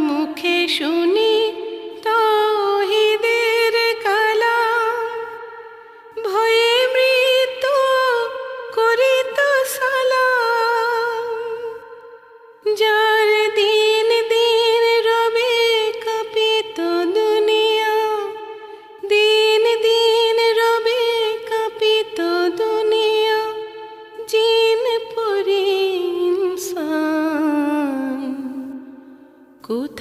মুখে শুনি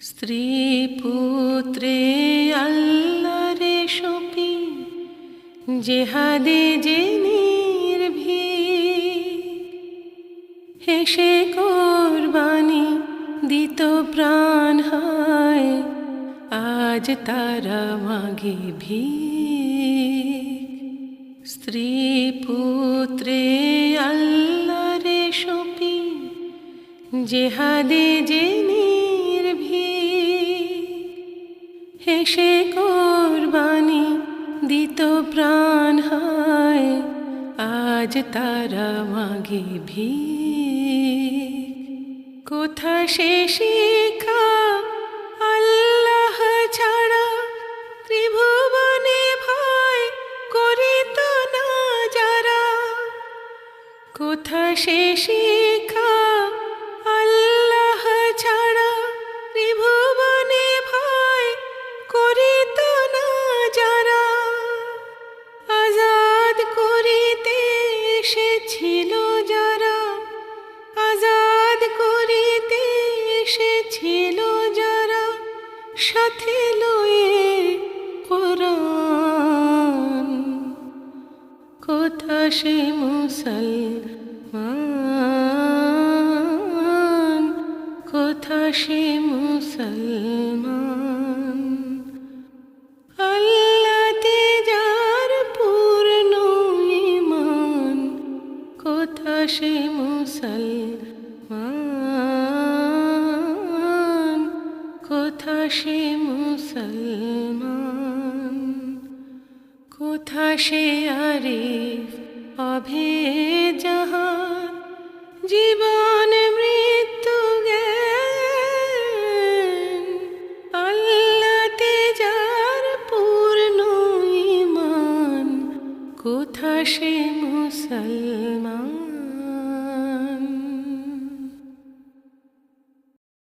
স্ত্রী পুত্রে আল্লাহরে সপি, জেহাদে যে নির্ভীক। হেসে কোরবানি দিত প্রাণ হয়, আজ তারা মাগে ভি স্ত্রী পুত্রে আল্লারে সপি, জেহাদে যে হেসে কোরবানি দিত প্রাণ হয়, আজ তারা মাগে ভি কোথা সে শিখা আল্লাহ ছাড়া? ত্রিভুবনে ভয় করিত না যারা? কোথা সে শিখা সাথে লয়ে কোরআন। কোথা সে মুসলমান। কোথা সে মুসলমান। সে মুসলমান? কোথা সে আরিফ অভে যাহার জীবন মৃত্যু জ্ঞান। আল্লাতে যার পূর্ণ ইমান কোথা সে মুসলমান?